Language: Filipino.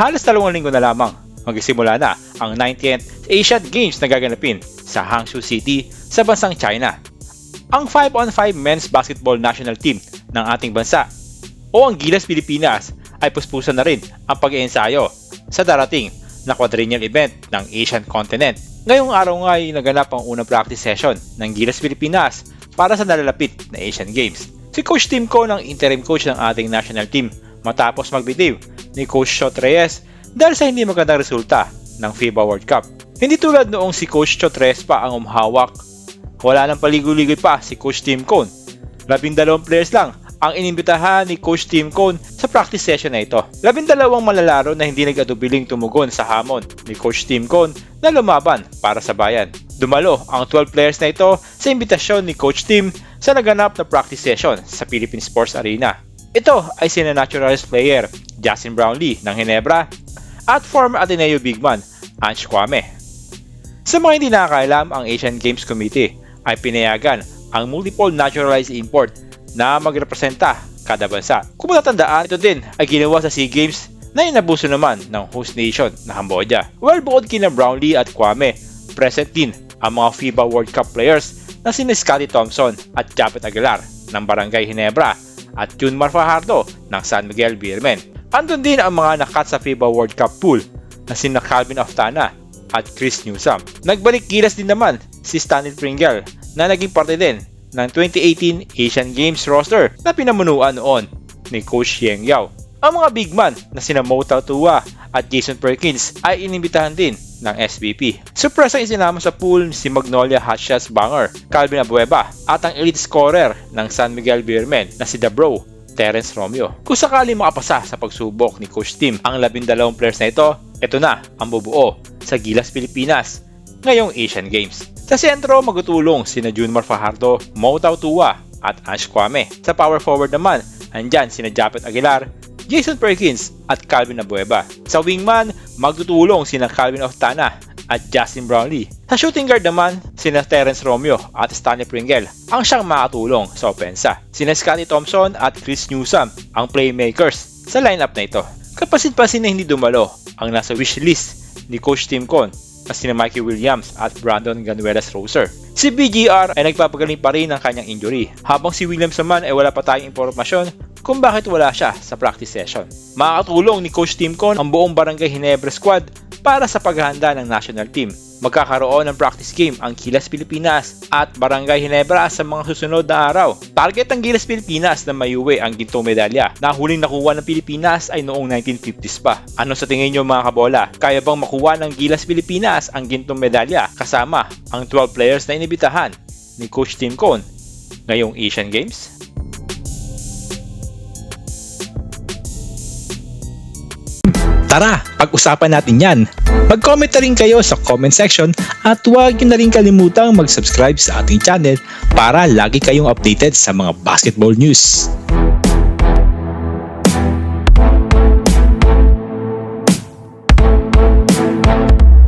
halos dalawang linggo na lamang magsisimula na ang 90th Asian Games na gaganapin sa Hangzhou City sa bansang China. Ang 5-on-5 men's basketball national team ng ating bansa o ang Gilas Pilipinas ay puspusan na rin ang pag-iensayo sa darating na quadrennial event ng Asian continent. Ngayong araw nga ay naganap ang unang practice session ng Gilas Pilipinas para sa nalalapit na Asian Games. Si Coach Tim Ko ng interim coach ng ating national team matapos magbitiw ni Coach Shot Reyes dahil sa hindi magandang resulta ng FIBA World Cup. Hindi tulad noong si Coach Shot Reyes pa ang umhawak. Wala nang paligoy-ligoy pa si Coach Tim Cone. Labindalawang players lang ang inimbitahan ni Coach Tim Cone sa practice session na ito. Labindalawang malalaro na hindi nag-atubiling tumugon sa hamon ni Coach Tim Cone na lumaban para sa bayan. Dumalo ang 12 players na ito sa imbitasyon ni Coach Tim sa naganap na practice session sa Philippine Sports Arena. Ito ay sina player Justin Brownlee ng Ginebra at former Ateneo bigman Ange Kwame. Sa mga hindi nakakaalam, ang Asian Games Committee ay pinayagan ang multiple naturalized import na magrepresenta kada bansa. Kung matatandaan, ito din ay ginawa sa SEA Games na inabuso naman ng host nation na Cambodia. Well, bukod kina Brownlee at Kwame, present din ang mga FIBA World Cup players na sina Scotty Thompson at Japet Aguilar ng Barangay Ginebra at Junmar Fajardo ng San Miguel Beermen. Andun din ang mga nakat sa FIBA World Cup pool na sina Calvin Oftana at Chris Newsom. Nagbalik gilas din naman si Stanley Pringle na naging parte din ng 2018 Asian Games roster na pinamunuan noon ni Coach Yeng Yao. Ang mga big man na sina Mo Tua at Jason Perkins ay inimbitahan din ng SBP. Surprise ang isinama sa pool si Magnolia Hotshots Banger, Calvin Abueva at ang elite scorer ng San Miguel Beermen na si Dabro Terence Romeo. Kung sakali makapasa sa pagsubok ni Coach Tim ang labindalawang players na ito, ito na ang bubuo sa Gilas Pilipinas ngayong Asian Games. Sa sentro, magutulong sina Junmar Fajardo, Mo Tua at Ash Kwame. Sa power forward naman, andyan sina Japet Aguilar, Jason Perkins at Calvin Abueva. Sa wingman, magtutulong sina Calvin Oftana at Justin Brownlee. Sa shooting guard naman, sina Terence Romeo at Stanley Pringle ang siyang makatulong sa opensa. Sina Scotty Thompson at Chris Newsom ang playmakers sa lineup na ito. Kapasin-pasin na hindi dumalo ang nasa wish list ni Coach Tim Con na sina Mikey Williams at Brandon Ganuelas Roser. Si BGR ay nagpapagaling pa rin ng kanyang injury, habang si Williams naman ay wala pa tayong impormasyon kung bakit wala siya sa practice session. Makakatulong ni Coach Tim Con ang buong Barangay Ginebra squad para sa paghahanda ng national team. Magkakaroon ng practice game ang Gilas Pilipinas at Barangay Ginebra sa mga susunod na araw. Target ng Gilas Pilipinas na mayuwi ang gintong medalya na huling nakuha ng Pilipinas ay noong 1950s pa. Ano sa tingin nyo mga kabola? Kaya bang makuha ng Gilas Pilipinas ang gintong medalya kasama ang 12 players na inibitahan ni Coach Tim Cone ngayong Asian Games? Tara, pag-usapan natin yan. Mag-comment na rin kayo sa comment section at huwag nyo na rin kalimutang mag-subscribe sa ating channel para lagi kayong updated sa mga basketball news.